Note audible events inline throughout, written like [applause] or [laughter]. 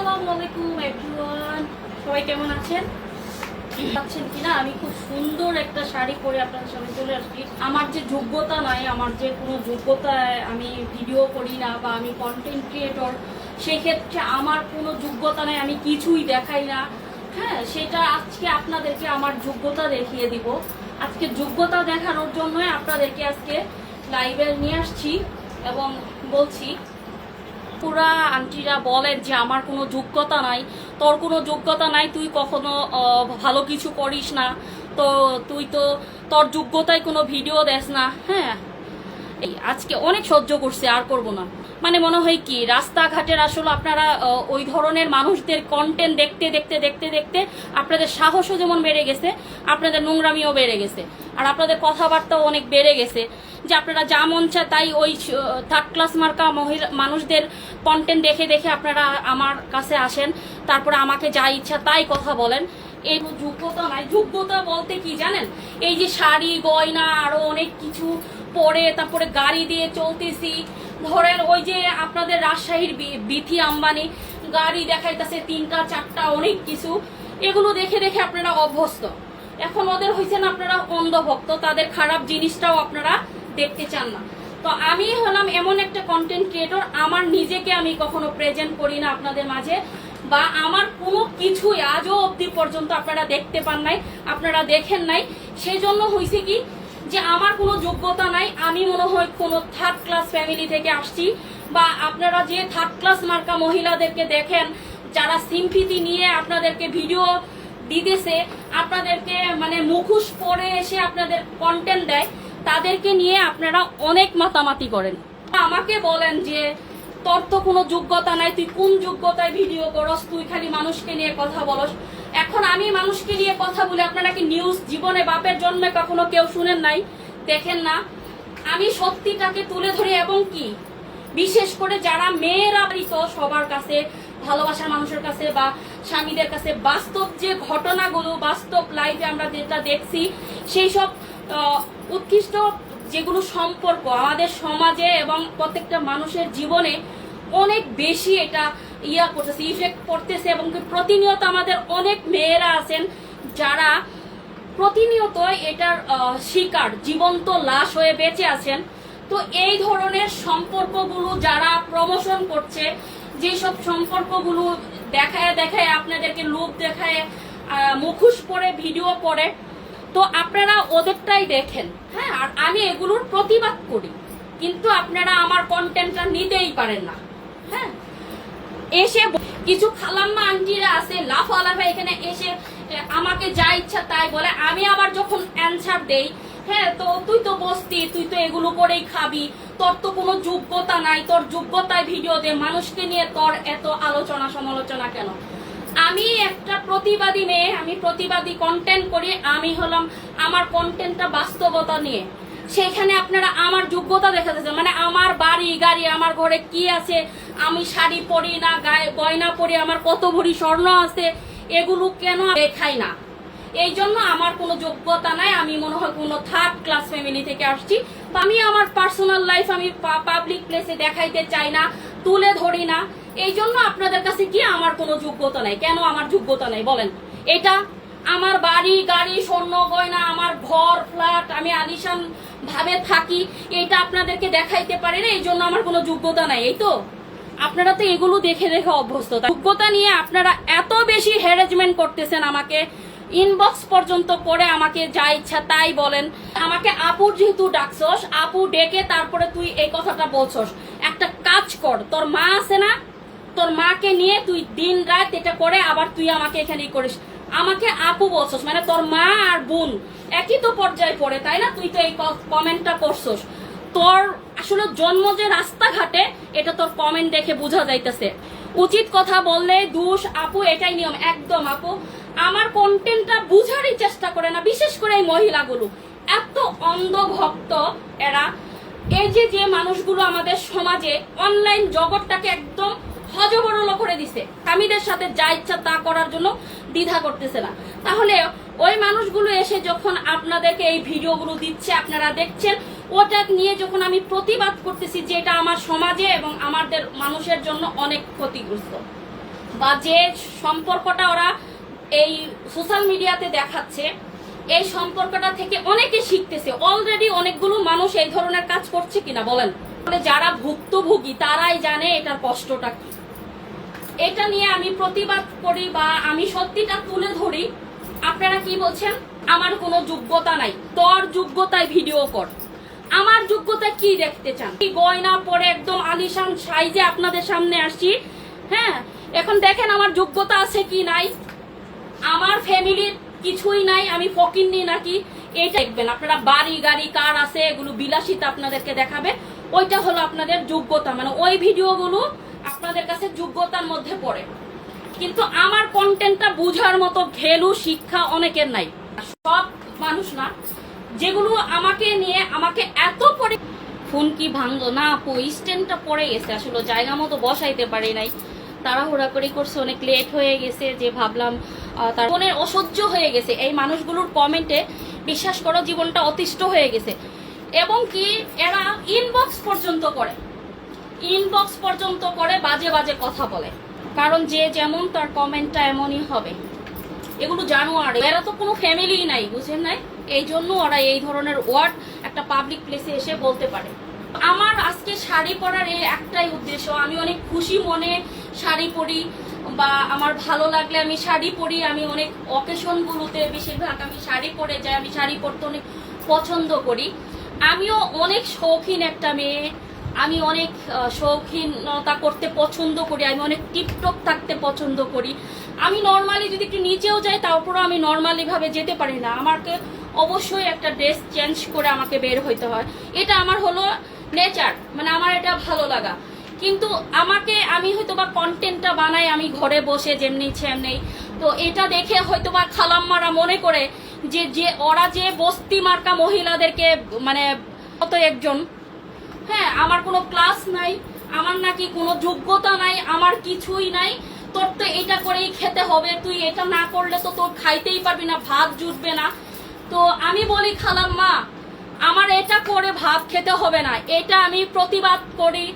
আসসালামু এভরিওয়ান সবাই কেমন আছেন? পাচ্ছেন কিনা? আমি খুব সুন্দর একটা শাড়ি পরে আপনাদের সামনে চলে আসছি। আমার যে যোগ্যতা নাই আমার যে কোনো যোগ্যতায় আমি ভিডিও করি না বা আমি কন্টেন্ট ক্রিয়েটর সেই ক্ষেত্রে আমার কোনো যোগ্যতা নাই, আমি কিছুই দেখাই না। হ্যাঁ সেটা আজকে আপনাদেরকে আমার যোগ্যতা দেখিয়ে দিব। আজকে যোগ্যতা দেখানোর জন্যই আপনাদেরকে আজকে লাইভে নিয়ে আসছি এবং বলছি পুরা আন্টিরা বলেন যে আমার কোনো যোগ্যতা নাই। তোর কোনো যোগ্যতা নাই, তুই কখনো ভালো কিছু করিস না। তো তুই তো, তোর যোগ্যতায় কোনো ভিডিও দেস না। হ্যাঁ? আজকে অনেক সহ্য করছে, আর করব না। মানে মনে হয় কি, রাস্তাঘাটের আসলে আপনারা ওই ধরনের মানুষদের কন্টেন্ট দেখতে দেখতে দেখতে দেখতে আপনাদের সাহসও যেমন বেড়ে গেছে, আপনাদের নোংরামিও বেড়ে গেছে। আর আপনাদের কথাবার্তাও অনেক বেড়ে গেছে যে আপনারা যা মন চায় তাই ওই থার্ড ক্লাস মার্কা মহিলা, মানুষদের কন্টেন্ট দেখে দেখে আপনারা আমার কাছে আসেন, তারপরে আমাকে যা ইচ্ছা তাই কথা বলেন। এই যোগ্যতা নাই। যোগ্যতা বলতে কি জানেন? এই যে শাড়ি, গয়না, আরও অনেক কিছু পরে তারপরে গাড়ি দিয়ে চলতেছি ধরেন ওই যে আপনাদের রাজশাহীর বিথি আম্বানি, গাড়ি দেখাইতেছে তিনটা, চারটা, অনেক কিছু। এগুলো দেখে দেখে আপনারা অভ্যস্ত। এখন ওদের হয়েছে না আপনারা অন্ধভক্ত, তাদের খারাপ জিনিসটাও আপনারা দেখতে চান না। তো আমি হলাম এমন একটা কন্টেন্ট ক্রিয়েটর আমার নিজেকে আমি কখনো প্রেজেন্ট করি না আপনাদের মাঝে, বা আমার কোনো কিছুই আজও অবধি পর্যন্ত আপনারা দেখতে পান নাই, আপনারা দেখেন নাই। সেজন্য হয়েছে কি যে আমার কোনো যোগ্যতা নাই, আমি মনে হয় কোনো থার্ড ক্লাস ফ্যামিলি থেকে আসছি বা আপনারা যে থার্ড ক্লাস মার্কা মহিলাদেরকে দেখেন, যারা সিম্পিতি নিয়ে আপনাদেরকে ভিডিও দিতেছে, আপনাদেরকে মানে মুখোশ পরে এসে আপনাদের কন্টেন্ট দেয়, তাদেরকে নিয়ে আপনারা অনেক মাতামাতি করেন। আমাকে বলেন যে, তোর তো কোনো যোগ্যতা নাই, তুই কোন যোগ্যতায় ভিডিও করস? তুই খালি মানুষকে নিয়ে কথা বলস। এখন আমি মানুষকে নিয়ে কথা বলি, আপনারা কি নিউজ জীবনে বাপের জন্মে কখনো কেউ শুনেন নাই? দেখেন না। আমি সত্যিটাকে তুলে ধরি এবং কি? বিশেষ করে যারা মেয়েরা তো সবার কাছে, ভালোবাসার মানুষের কাছে বা স্বামীদের কাছে বাস্তব যে ঘটনাগুলো, বাস্তব লাইফে আমরা যেটা দেখছি, সেই সব উৎকৃষ্ট যেগুলো সম্পর্ক আমাদের সমাজে এবং প্রত্যেকটা মানুষের জীবনে অনেক বেশি এটা ইয়া করতেছে ইফেক্ট করতেছে এবং প্রতিনিয়ত আমাদের অনেক মেয়েরা আছেন যারা প্রতিনিয়ত এটার শিকার, জীবন্ত লাশ হয়ে বেঁচে আছেন। তো এই ধরনের সম্পর্কগুলো যারা প্রমোশন করছে, যেসব সম্পর্কগুলো দেখায় দেখায় আপনাদেরকে লোক দেখায় মুখোশ পরে, ভিডিও করে তো আপনারা ওদেরটাই দেখেন। হ্যাঁ আর আমি এগুলোর প্রতিবাদ করি। কিন্তু আপনারা আমার কন্টেন্টটা নিতেই পারেন না। হ্যাঁ এসে কিছু খালাম্মা আন্টিরা আছে লাফালাফা এখানে এসে আমাকে যা ইচ্ছা তাই বলে। আমি আবার যখন অ্যান্সার দেই হ্যাঁ তো তুই তো বসতি, তুই তো এগুলো করেই খাবি, তোর তো কোনো যোগ্যতা নাই, তোর যোগ্যতায় ভিডিও দে, মানুষকে নিয়ে তোর এত আলোচনা সমালোচনা কেন? আমি একটা প্রতিবাদী মেয়ে, আমি প্রতিবাদী কন্টেন্ট করি, আমি হলাম আমার কন্টেন্টটা বাস্তবতা নিয়ে। সেখানে আপনারা আমার যোগ্যতা দেখা যাচ্ছে মানে আমার বাড়ি, গাড়ি, আমার ঘরে কি আছে, আমি শাড়ি পরি না, গায়ে গয়না পরি, আমার কত ভরি স্বর্ণ আছে, এগুলো কেন দেখাই না? এই জন্য আমার কোনো যোগ্যতা নাই, আমি মনে হয় কোনো থার্ড ক্লাস ফ্যামিলি থেকে আসছি। আমি আমার পার্সোনাল লাইফ আমি পাবলিক প্লেসে দেখাইতে চাই না, তুলে ধরি না। এই জন্য আপনাদের কাছে কি আমার কোনো যোগ্যতা নাই? কেন আমার যোগ্যতা নাই? বলেন। এটা আমার বাড়ি, গাড়ি, স্বর্ণ, গয়না, আমার ঘর, ফ্ল্যাট, আমি আলিশান ভাবে থাকি এটা আপনাদেরকে দেখাইতে পারে না, এই জন্য আমার কোনো যোগ্যতা নাই, এই তো? আপনারা তো এগুলো দেখে দেখে অভ্যস্ত। যোগ্যতা নিয়ে আপনারা এত বেশি হ্যারেজমেন্ট করতেছেন আমাকে ইনবক্স পর্যন্ত করে আমাকে যা ইচ্ছা তাই বলেন। আমাকে আপুর যেহেতু ডাকছস, আপু ডেকে তারপরে তুই এই কথাটা বলছস। একটা কাজ কর, তোর মা আছে না, তোর মাকে নিয়ে তুই দিন রাত এটা করে, আবার তুই আমাকে এখানেই করিস। আমাকে আপু বলছস মানে তোর মা আর বোন একই তো পর্যায়ে পড়ে, তাই না? তুই তো এই কমেন্টটা করছস। তোর আসলে জন্ম যে রাস্তাঘাটে, এটা তোর কমেন্ট দেখে বোঝা যাইতেছে। উচিত কথা বললে দুষ, আপু, এটাই নিয়ম। একদম, আপু। আমার কন্টেন্টটা বুঝারই চেষ্টা করে না, বিশেষ করে এই মহিলাগুলো। এত অন্ধভক্ত এরা। এই যে যে মানুষগুলো আমাদের সমাজে অনলাইন জগৎটাকে একদম হজবরল করে দিছে। স্বামীদের সাথে যা ইচ্ছা তা করার জন্য দ্বিধা করতেছে না। তাহলে ওই মানুষগুলো এসে যখন আপনাদেরকে এই ভিডিওগুলো দিচ্ছে, আপনারা দেখছেন, ওটা নিয়ে যখন আমি প্রতিবাদ করতেছি যে এটা আমার সমাজে এবং আমাদের মানুষের জন্য অনেক ক্ষতিগ্রস্ত বা যে সম্পর্কটা ওরা এই সোশ্যাল মিডিয়াতে দেখাচ্ছে, এই সম্পর্কটা থেকে অনেকে শিখতেছে। অলরেডি অনেকগুলো মানুষ এই ধরনের কাজ করছে কিনা বলেন? যারা ভুক্তভোগী, তারাই জানে এটার কষ্টটা কি। এটা নিয়ে আমি প্রতিবাদ করি বা আমি সত্যিটা তুলে ধরি। আপনারা কি বলছেন? আমার কোনো যোগ্যতা নাই। তোর যোগ্যতায় ভিডিও কর। আমার যোগ্যতা কি দেখতে চান? গয়না পরে একদম আলিশান সাইজে আপনাদের সামনে আসছি। হ্যাঁ এখন দেখেন আমার যোগ্যতা আছে কি নাই। আমার ফ্যামিলির কিছুই নাই, আমি ফকিন্নি নাকি? এটা দেখবেন। আপনারা বাড়ি, গাড়ি, কার আছে, এগুলো বিলাসিতা আপনাদেরকে দেখাবে। ওইটা হলো আপনাদের যোগ্যতা। মানে ওই ভিডিওগুলো আপনাদের কাছে যোগ্যতার মধ্যে পড়ে। কিন্তু আমার কন্টেন্টটা বুঝার মতো ঘেলু শিক্ষা অনেকের নাই। সব মানুষ না। যেগুলো আমাকে নিয়ে আমাকে এত পরে ফোন কি ভাঙলো? না আপু স্ট্যান্ডটা পড়ে গেছে। আসলে জায়গা মতো বসাইতে পারি নাই। তাড়াহুড়া করে করছে, অনেক লেট হয়ে গেছে। যে ভাবলাম তার ফোনের অসহ্য হয়ে গেছে। এই মানুষগুলোর কমেন্টে বিশ্বাস করো, জীবনটা অতিষ্ঠ হয়ে গেছে। এবং কি এরা ইনবক্স পর্যন্ত করে। ইনবক্স পর্যন্ত করে বাজে বাজে কথা বলে। কারণ যে যেমন তার কমেন্টটা এমনই হবে। এগুলো জানোয়ার এরা তো কোনো ফ্যামিলি নাই, বুঝেন নাই? এই জন্য ওরা এই ধরনের ওয়ার্ড একটা পাবলিক প্লেসে এসে বলতে পারে। আমার আজকে শাড়ি পরার এই একটাই উদ্দেশ্য, আমি অনেক খুশি মনে শাড়ি পরি, বা আমার ভালো লাগলে আমি শাড়ি পরি, আমি অনেক অকেশনগুলোতে বেশিরভাগ আমি শাড়ি পরে যাই, আমি শাড়ি পরতে অনেক পছন্দ করি। আমিও অনেক শৌখিন একটা মেয়ে আমি অনেক শৌখিনতা করতে পছন্দ করি, আমি অনেক টিপটপ থাকতে পছন্দ করি। আমি নর্মালি যদি একটু নিচেও যাই তারপরেও আমি নর্মালি ভাবে যেতে পারি না। আমাকে অবশ্যই একটা ড্রেস চেঞ্জ করে আমাকে বের হইতে হয়। এটা আমার হলো নেচার মানে আমার এটা ভালো লাগা। কিন্তু আমাকে আমি হয়তো বা কন্টেন্টটা বানাই, আমি ঘরে বসে যেমনি সেমনি তো এটা দেখে হয়তো বা খালাম্মারা মনে করে যে যে ওরা যে বস্তি মার্কা মহিলাদেরকে মানে কত একজন হ্যাঁ আমার কোনো ক্লাস নাই, আমার নাকি কোনো যোগ্যতা নাই, আমার কিছুই নাই। তোর তো এটা করেই খেতে হবে, তুই এটা না করলে তো তোর খাইতেই পারবি না, ভাত জুটবে না। তো আমি বলি খালাম মা আমার এটা করে ভাত খেতে হবে না, এটা আমি প্রতিবাদ করি।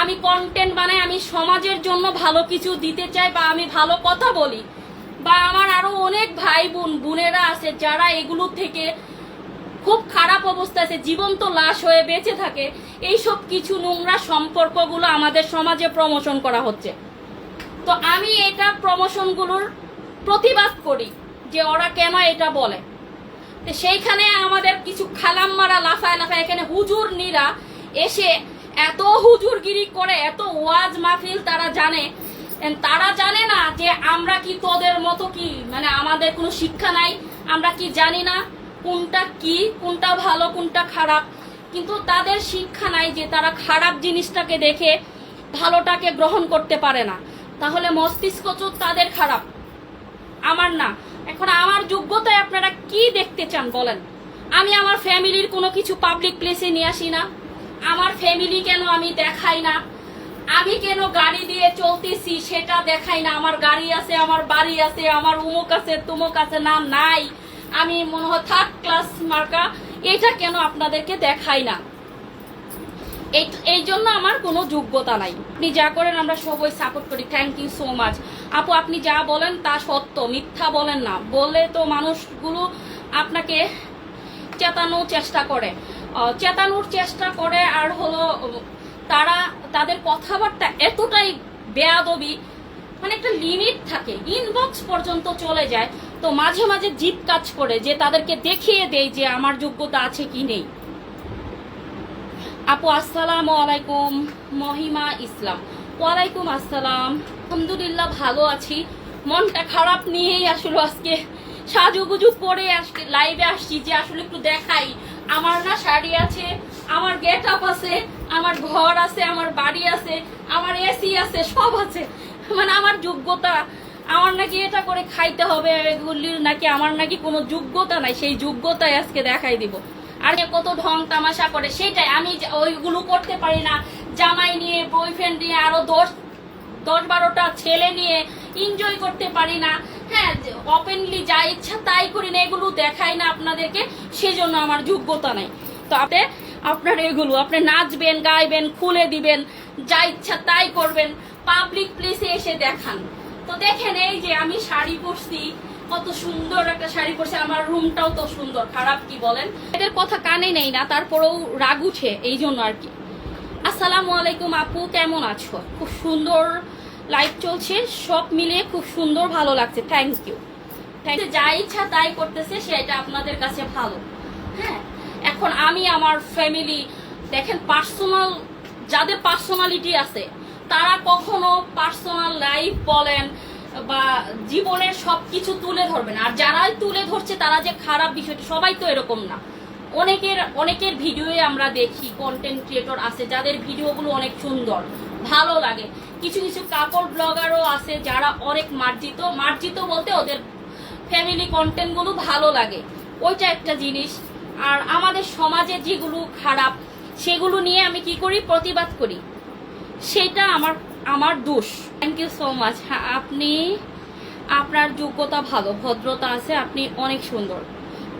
আমি কন্টেন্ট বানাই, আমি সমাজের জন্য ভালো কিছু দিতে চাই বা আমি ভালো কথা বলি। বা আমার আরও অনেক ভাই বোন, বোনেরা আছে যারা এগুলো থেকে খুব খারাপ অবস্থা আছে জীবন্ত লাশ হয়ে বেঁচে থাকে। এইসব কিছু নোংরা সম্পর্কগুলো আমাদের সমাজে প্রমোশন করা হচ্ছে। তো আমি এটা প্রমোশনগুলোর প্রতিবাদ করি যে ওরা কেন এটা বলে। তো সেইখানে আমাদের কিছু খালাম্মারা লাফায় লাফায়, এখানে হুজুর নিরা এসে এত হুজুরগিরি করে, এত ওয়াজ মাহফিল তারা জানে। তারা জানে না যে আমরা কি তোদের মতো কি মানে আমাদের কোনো শিক্ষা নাই, আমরা কি জানি না। কোনটা কি, কোনটা ভালো, কোনটা খারাপ। কিন্তু তাদের শিক্ষা নাই যে তারা খারাপ জিনিসটাকে দেখে ভালোটাকে গ্রহণ করতে পারে না। তাহলে মস্তিষ্ক তো তাদের খারাপ। আমার না। এখন আমার যোগ্যতায় আপনারা কি দেখতে চান বলেন? আমি আমার ফ্যামিলির কোনো কিছু পাবলিক প্লেসে নিয়ে আসি না। আমার ফ্যামিলি কেন আমি দেখাই না? আমি কেন গাড়ি দিয়ে চলতেছি সেটা দেখাই না? আমার গাড়ি আছে, আমার বাড়ি আছে, আমার উমুক আছে, তুমুক আছে, না, নাই। আমি মনে হয় থার্ড ক্লাস মার্কা এটা কেন আপনাদেরকে দেখাই না? এই জন্য আমার কোনো যোগ্যতা নাই। আপনি যা করেন, আমরা সবাই সাপোর্ট করি। থ্যাংক ইউ সো মাচ আপু, আপনি যা বলেন তা সত্য, মিথ্যা বলেন না। বলে তো মানুষগুলো আপনাকে চেতানোর চেষ্টা করে। চেতানোর চেষ্টা করে আর হলো, তারা, তাদের কথাবার্তা এতটাই বেয়াদবি মানে একটা লিমিট থাকে। ইনবক্স পর্যন্ত চলে যায়। তো মাঝে মাঝে জিপ কাজ করে যে তাদেরকে দেখিয়ে দেয় যে আমার যোগ্যতা আছে কি নেই। আপু, আসসালামু আলাইকুম, মহিমা ইসলাম। ওয়ালাইকুম আসসালাম। আলহামদুলিল্লাহ ভালো আছি। মনটা খারাপ নিয়েই আসলে আজকে। সাজুগুজু পরে আজকে লাইভে আসছি যে আসলে একটু দেখাই। আমার না শাড়ি আছে, আমার গেট আপ আছে, আমার ঘর আছে, আমার বাড়ি আছে, আমার এসি আছে, সব আছে। মানে আমার যোগ্যতা আমার নাকি এটা করে খাইতে হবে এগুলির নাকি আমার নাকি কোনো যোগ্যতা নাই, সেই যোগ্যতাই আজকে দেখাই দিব। আর কত ঢং তামাশা করে, সেটাই আমি ওইগুলো করতে পারি না। জামাই নিয়ে বয়ফ্রেন্ড নিয়ে, আরও দশ দশ বারোটা ছেলে নিয়ে এনজয় করতে পারি না। হ্যাঁ ওপেনলি যা ইচ্ছা তাই করি না, এগুলো দেখাই না আপনাদেরকে, সেজন্য আমার যোগ্যতা নাই। তো আপনি, আপনার এগুলো, আপনি নাচবেন, গাইবেন, খুলে দিবেন, যা ইচ্ছা তাই করবেন পাবলিক প্লেসে এসে দেখান। তো দেখেন এই যে আমি শাড়ি পরছি, কত সুন্দর একটা শাড়ি পরছি, আমার রুমটাও তো সুন্দর, খারাপ কি বলেন? এদের কথা কানে নেই না, তারপরেও রাগ উঠে এই জন্য আর কি। আসসালামু আলাইকুম আপু, কেমন আছো? খুব সুন্দর লাইভ চলছে, সব মিলিয়ে খুব সুন্দর, ভালো লাগছে থ্যাংক ইউ থ্যাংক যা ইচ্ছা তাই করতেছে, সেটা আপনাদের কাছে ভালো। হ্যাঁ এখন আমি আমার ফ্যামিলি দেখেন পার্সোনাল যাদের পার্সোনালিটি আছে তারা কখনো পার্সোনাল লাইফ বলেন বা জীবনের সব কিছু তুলে ধরবে না আর যারাই তুলে ধরছে, তারা যে খারাপ বিষয়টা, সবাই তো এরকম না। অনেকের অনেকের ভিডিওয়ে আমরা দেখি কন্টেন্ট ক্রিয়েটর আছে, যাদের ভিডিওগুলো অনেক সুন্দর, ভালো লাগে। কিছু কিছু কাপড় ব্লগারও আছে যারা অনেক মার্জিত। মার্জিত বলতে ওদের ফ্যামিলি কন্টেন্টগুলো ভালো লাগে। ওইটা একটা জিনিস। আর আমাদের সমাজে যেগুলো খারাপ, সেগুলো নিয়ে আমি কি করি? প্রতিবাদ করি। সেটা আমার আমার দোষ। থ্যাংক ইউ সো মাচ হ্যাঁ আপনি, আপনার যোগ্যতা ভালো, ভদ্রতা আছে, আপনি অনেক সুন্দর।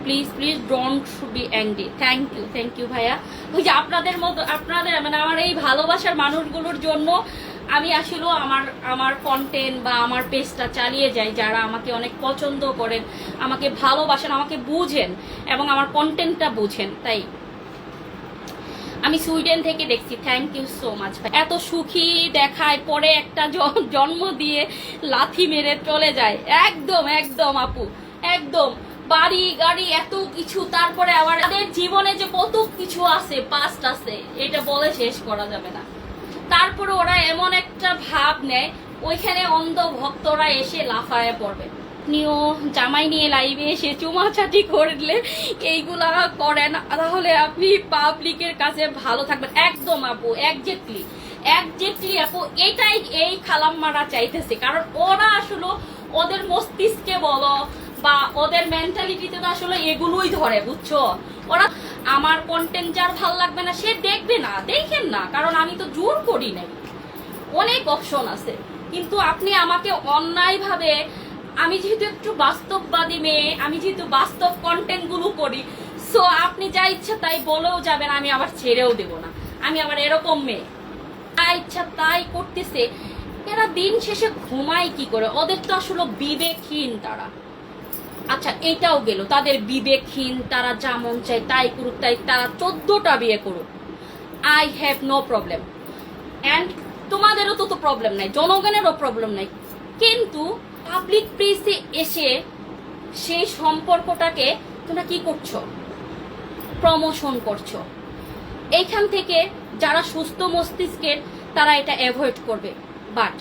Please please don't be angry thank you thank you ভাইয়া। ওই যে আপনাদের মতো, আপনাদের মানে আমার এই ভালোবাসার মানুষগুলোর জন্য আমি আসলেও আমার আমার কন্টেন্ট বা আমার পেজটা চালিয়ে যাই, যারা আমাকে অনেক পছন্দ করেন, আমাকে ভালোবাসেন, আমাকে বুঝেন এবং আমার কন্টেন্টটা বুঝেন, তাই। আমি সুইডেন থেকে দেখছি। থ্যাংক ইউ সো মাচ এত সুখী দেখায় পরে একটা জন্ম দিয়ে লাথি মেরে চলে যায়। একদম একদম আপু, একদম। বাড়ি, গাড়ি, এত কিছু, তারপরে আবার জীবনে যে কত কিছু আছে পাস্ট আছে, এটা বলে শেষ করা যাবে না। তারপরে ওরা এমন একটা ভাব নেয়, ওইখানে অন্ধ ভক্তরা এসে লাফায় পড়বে। আপনিও জামাই নিয়ে লাইভে এসে চুমাচাটি করলে এইগুলা করেন। তাহলে আপনি পাবলিকের কাছে ভালো থাকবেন। একদম আপু একজেক্টলি একজেক্টলি আপু, এটাই এই খালাম্মারা চাইতেছে। কারণ ওরা আসলে ওদের মস্তিষ্কে বলো বা ওদের মেন্টালিটিতে তো আসলে এগুলোই ধরে, বুঝছ? ওরা আমার কন্টেন্ট যার ভালো লাগবে না, সে দেখবে না, দেখেন না। কারণ আমি তো জোর করি নাই। অনেক অপশন আছে। কিন্তু আপনি আমাকে অন্যায়ভাবে আমি যেহেতু একটু বাস্তববাদী মেয়ে, আমি যেহেতু বাস্তব কন্টেন্টগুলো করি সো আপনি যা ইচ্ছা তাই বলেও যাবেন, আমি আবার ছেড়েও দেব না। আমি আবার এরকম মেয়ে। যা ইচ্ছা তাই করতেছে, এরা দিন শেষে ঘুমায় কি করে? ওদের তো আসলে বিবেকহীন তারা। আচ্ছা এটাও গেল। তাদের বিবেকহীন, তারা যা মন চায় তাই করুক, তাই তারা চোদ্দটা বিয়ে করুক। I have no problem and তোমাদেরও তো তো প্রবলেম নাই, জনগণেরও প্রবলেম নাই। কিন্তু পাবলিক প্লেসে এসে সেই সম্পর্কটাকে তোমরা কি করছ? প্রমোশন করছ। এইখান থেকে যারা সুস্থ মস্তিষ্কের, তারা এটা অ্যাভয়েড করবে। বাট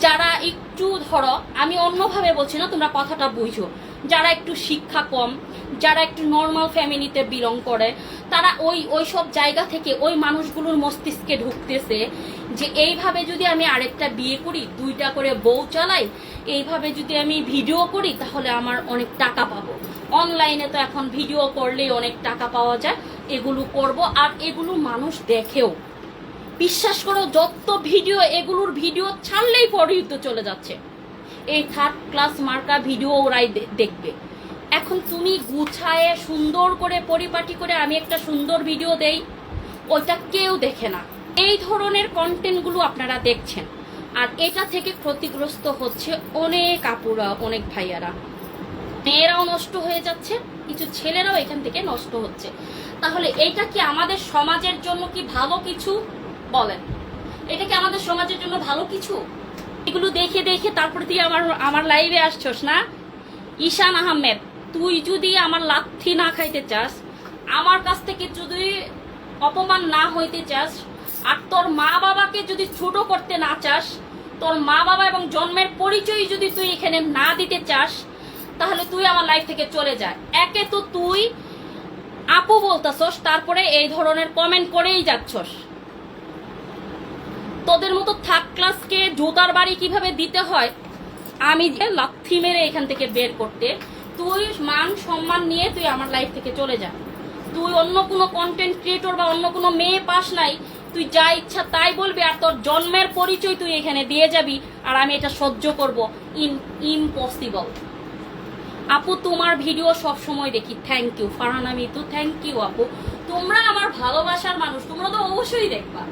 যারা একটু ধরো, আমি অন্যভাবে বলছি না, তোমরা কথাটা বুঝো। যারা একটু শিক্ষা কম, যারা একটু নর্মাল ফ্যামিলিতে বিলং করে, তারা ওই ওই সব জায়গা থেকে ওই মানুষগুলোর মস্তিষ্কে ঢুকতেছে যে এইভাবে যদি আমি আরেকটা বিয়ে করি, দুইটা করে বউ চালাই, এইভাবে যদি আমি ভিডিও করি, তাহলে আমার অনেক টাকা পাবো। অনলাইনে তো এখন ভিডিও করলেই অনেক টাকা পাওয়া যায়। এগুলো করব আর এগুলো মানুষ দেখেও। বিশ্বাস করো, যত ভিডিও এগুলোর ভিডিও ছাড়লেই পরিহিত চলে যাচ্ছে। এই থার্ড ক্লাস মার্কা ভিডিও ওরাই দেখবে। এখন তুমি গুছায়ে সুন্দর করে, পরিপাটি করে আমি একটা সুন্দর ভিডিও দেই, ওইটা কেউ দেখে না। এই ধরনের কন্টেন্টগুলো আপনারা দেখছেন। আর এটা থেকে ক্ষতিগ্রস্ত হচ্ছে অনেক আপুরা, অনেক ভাইয়ারা। মেয়েরাও নষ্ট হয়ে যাচ্ছে, কিছু ছেলেরাও এখান থেকে নষ্ট হচ্ছে। তাহলে এটা কি আমাদের সমাজের জন্য কি ভালো কিছু? বলেন। এটা কি আমাদের সমাজের জন্য ভালো কিছু? এগুলো দেখে দেখে তারপরে তুই আমার আমার লাইভে আসছস না? ঈশান আহমেদ, তুই যদি আমার লাথি না খাইতে চাস, আমার কাছ থেকে যদি অপমান না হইতে চাস আর তোর মা বাবাকে যদি ছোট করতে না চাস, তোর মা বাবা এবং জন্মের পরিচয় যদি তুই এখানে না দিতে চাস, তাহলে তুই আমার লাইফ থেকে চলে যা। একে তো তুই আপু বলতাছস, তারপরে এই ধরনের কমেন্ট করেই যাচ্ছস। তোদের মতো থার্ড ক্লাসকে জোতার বাড়ি কীভাবে দিতে হয়, আমি যে লাথি মেরে এখান থেকে বের করতে, তুই মান সম্মান নিয়ে তুই আমার লাইফ থেকে চলে যা। তুই অন্য কোনো কন্টেন্ট ক্রিয়েটর বা অন্য কোনো মেয়ে পাস নাই তুই যা ইচ্ছা তাই বলবি আর তোর জন্মের পরিচয় তুই এখানে দিয়ে যাবি আর আমি এটা সহ্য করব। ইন ইম্পসিবল আপু, তোমার ভিডিও সব সময় দেখি। Thank you Farhana Mitu thank you আপু। তোমরা আমার ভালোবাসার মানুষ, তোমরা তো অবশ্যই দেখবা।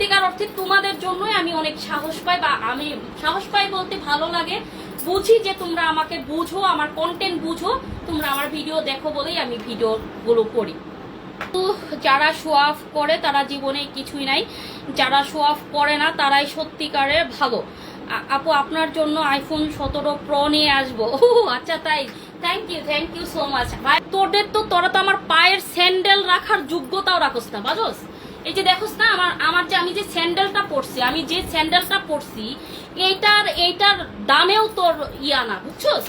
সত্যিকার অর্থে তোমাদের জন্যই আমি অনেক সাহস পাই বা আমি সাহস পাই বলতে ভালো লাগে। বুঝি যে তোমরা আমাকে বুঝো, আমার কন্টেন্ট বুঝো, তোমরা আমার ভিডিও দেখো বলেই আমি ভিডিওগুলো করি। তো যারা শো অফ করে, তারা জীবনে কিছুই নাই। যারা শো অফ করে না, তারাই সত্যিকারের ভালো। আপু, আপনার জন্য আইফোন সতেরো প্রো নিয়ে আসব। [laughs] ও আচ্ছা তাই। Thank you thank you so much ভাই, তোদের তো, তোরা তো আমার পায়ের স্যান্ডেল রাখার যোগ্যতাও রাখোস না, বাজোস? এই যে দেখোস না, আমার আমার যে আমি যে স্যান্ডেলটা পরছি, আমি যে স্যান্ডেলটা পরছি, এইটার এইটার দামেও তোর ইয়া না, বুঝছোস?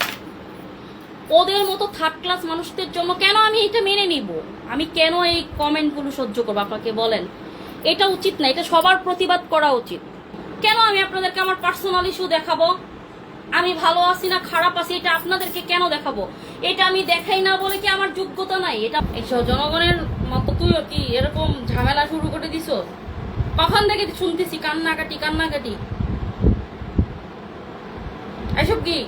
ওদের মতো থার্ড ক্লাস মানুষদের জন্য কেন আমি এটা মেনে নিব? আমি কেন এই কমেন্টগুলো সহ্য করব? আপনাকে বলেন। এটা উচিত না, এটা সবার প্রতিবাদ করা উচিত। কেন আমি আপনাদেরকে আমার পার্সোনাল ইস্যু দেখাবো? আমি ভালো আছি না খারাপ আছি, এটা আপনাদেরকে কেন দেখাবো? এটা আমি দেখাই না বলে কি আমার যোগ্যতা নাই? এটা জনগণের মতো তুইও কি এরকম ঝামেলা শুরু করে দিছ? কখন থেকে শুনতেছি কান্নাকাটি কান্নাকাটি? এসব কি?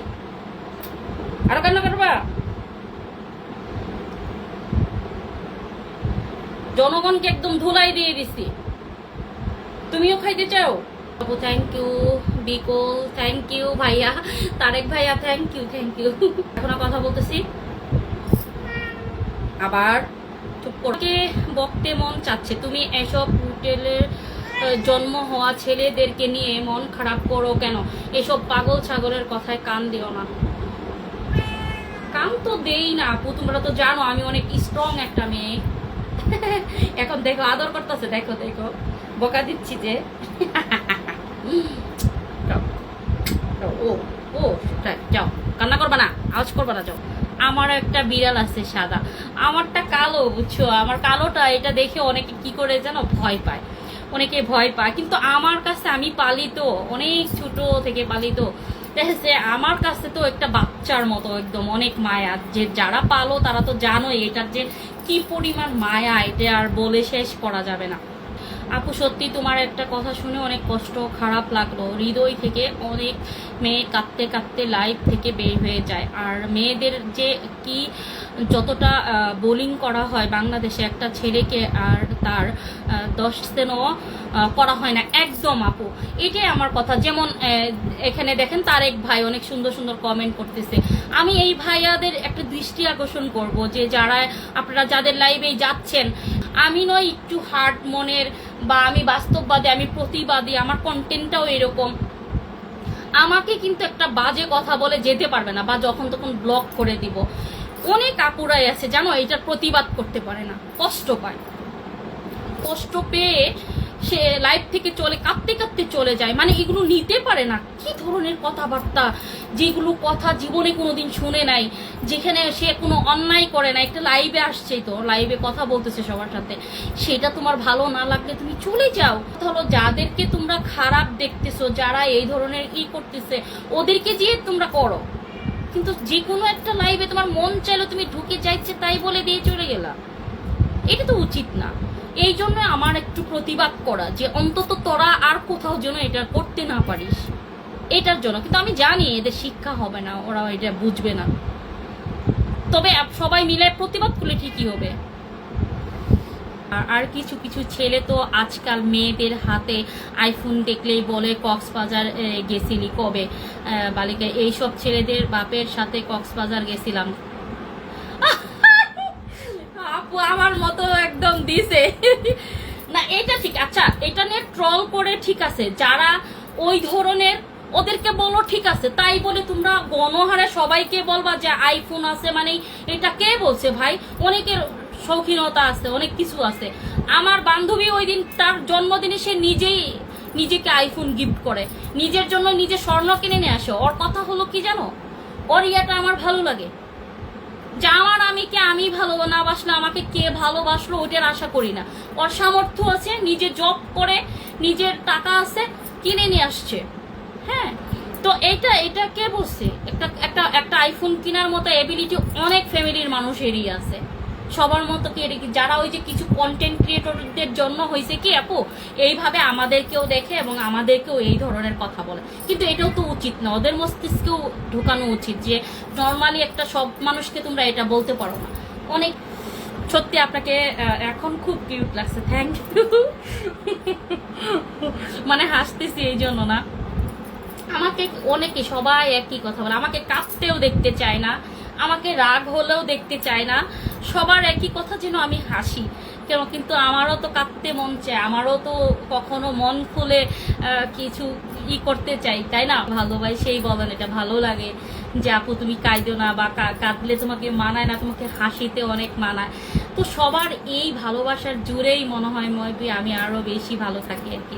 আরও করবা? জনগণকে একদম ধুলাই দিয়ে দিছি। তুমিও খাইতে চাও? Thank you Bikal thank you ভাইয়া, তারেক ভাইয়া থ্যাংক ইউ থ্যাংক ইউ এখন কথা বলতেছি। আবার চুপ বকতে মন চাচ্ছে? তুমি এসব হোটেলের জন্ম হওয়া ছেলেদেরকে নিয়ে মন খারাপ করো কেন? এসব পাগল ছাগলের কথায় কান দিও না। কাম তো দেই না আপু, তোমরা তো জানো আমি অনেক স্ট্রং একটা মেয়ে। এখন দেখো, আদর করতেছে, দেখো দেখো। বকা দিচ্ছি যে। ও ও যাও। কান্না করবা না, আওয়াজ করবা না, যাও। আমার একটা বিড়াল আছে সাদা। আমারটা কালো, বুঝছ? আমার কালোটা, এটা দেখে অনেকে কি করে যেন ভয় পায়। অনেকে ভয় পায়। কিন্তু আমার কাছে আমি পালিত, অনেক ছোট থেকে পালিত। দেখেছে আমার কাছে তো একটা বাচ্চার মতো একদম অনেক মায়া। যে যারা পালো তারা তো জানোই এটার যে কি পরিমাণ মায়া, এটা আর বলে শেষ করা যাবে না। আপু, সত্যি তোমার একটা কথা শুনে অনেক কষ্ট, খারাপ লাগল। হৃদয় থেকে অনেক মেয়ে কাঁদতে কাঁদতে লাইফ থেকে বের হয়ে যায়। আর মেয়েদের যে কি যতটা বোলিং করা হয় বাংলাদেশে একটা ছেলেকে আর তার দশ সেনও করা হয় না। একদম আপু, এটাই আমার কথা। যেমন এখানে দেখেন তার এক ভাই অনেক সুন্দর সুন্দর কমেন্ট করতেছে। আমি এই ভাইয়াদের একটা দৃষ্টি আকর্ষণ করব যে যারা, আপনারা যাদের লাইভে যাচ্ছেন, আমি নয়, একটু হার্ট মনের বা আমি বাস্তববাদী, আমি প্রতিবাদী, আমার কন্টেন্টটাও এরকম। আমাকে কিন্তু একটা বাজে কথা বলে যেতে পারবে না বা যখন তখন ব্লক করে দিব। অনেক আপুরাই আছে, জানো? এটার প্রতিবাদ করতে পারে না। কষ্ট পায়। কষ্ট পেয়ে সে লাইফ থেকে চলে, কাঁদতে কাঁদতে চলে যায়। মানে এগুলো নিতে পারে না। কি ধরনের কথাবার্তা? যেগুলো কথা জীবনে কোনোদিন শুনে নাই, যেখানে সে কোনো অন্যায় করে না। একটা লাইভে আসছে তো লাইভে কথা বলতেছে সবার সাথে। সেটা তোমার ভালো না লাগলে তুমি চলে যাও। ধরো যাদেরকে তোমরা খারাপ দেখতেছো, যারা এই ধরনের ই করতেছে, ওদেরকে যে তোমরা করো। কিন্তু যে কোনো একটা লাইভে তোমার মন চাইলো তুমি ঢুকে যাইছে, তাই বলে দিয়ে চলে গেলা। এটা তো উচিত না। এই জন্য আমার একটু প্রতিবাদ করা যে অন্তত তোরা আর কোথাও যেন এটা করতে না পারিস। এটার জন্য। কিন্তু আমি জানি এদের শিক্ষা হবে না ওরা এটা বুঝবে না। তবে সবাই মিলে প্রতিবাদ করলে ঠিকই হবে। আর- কিছু কিছু ছেলে তো আজকাল মেয়েদের হাতে আইফোন দেখলেই বলে কক্সবাজার গেছিলি কবে? বালিকা, এইসব ছেলেদের বাপের সাথে কক্সবাজার গেছিলাম। আপু, আমার মতো একদম দিছে। না, এটা ঠিক আচ্ছা এটা নিয়ে ট্রল করে ঠিক আছে, যারা ওই ধরনের ওদেরকে বলো ঠিক আছে, তাই বলে তোমরা গণহারে সবাইকে বলবা যে আইফোন আছে মানে এটা কে বলছে ভাই? অনেকের শৌখিনতা আছে, অনেক কিছু আছে। আমার বান্ধবী ওই দিন, তার জন্মদিনে সে নিজেই নিজেকে আইফোন গিফট করে। নিজের জন্য নিজে স্বর্ণ কিনে নিয়ে আসে। ওর কথা হলো কি জানো? ওর ইয়াটা আমার ভালো লাগে। যে আমার আমি কে, আমি ভালো না বাসলে আমাকে কে ভালোবাসলো ওটার আশা করি না। অসামর্থ্য সামর্থ্য আছে, নিজে জব করে, নিজের টাকা আছে, কিনে নিয়ে আসছে। হ্যাঁ? তো এটা এটা কে বলছে? একটা একটা একটা আইফোন কেনার মতো এবিলিটি অনেক ফ্যামিলির মানুষেরই আছে। সবার মতো কি এটা কি? যারা ওই যে কিছু কন্টেন্ট ক্রিয়েটরদের জন্য হয়েছে কি আপু, এইভাবে আমাদেরকেও দেখে এবং আমাদেরকেও এই ধরনের কথা বলে। কিন্তু এটাও তো উচিত না, ওদের মস্তিষ্কেও ঢোকানো উচিত যে নর্মালি একটা সব মানুষকে তোমরা এটা বলতে পারো না। অনেক, সত্যি আপনাকে এখন খুব কিউট লাগছে থ্যাংক ইউ মানে হাসতেছি এই জন্য না। আমাকে অনেকে সবাই একই কথা বলে, আমাকে কাঁদতেও দেখতে চায় না, আমাকে রাগ হলেও দেখতে চায় না। সবার একই কথা যেন আমি হাসি। কেন? কিন্তু আমারও তো কাঁদতে মন চায়, আমারও তো কখনো মন খুলে কিছু ই করতে চাই, তাই না? ভালো ভালোবাসেই বলেন এটা ভালো লাগে যে আপু তুমি কাঁদো না বা কাঁদলে তোমাকে মানায় না, তোমাকে হাসিতে অনেক মানায়। তো সবার এই ভালোবাসার জুড়েই মনে হয় ময়বি আমি আরও বেশি ভালো থাকি আর কি।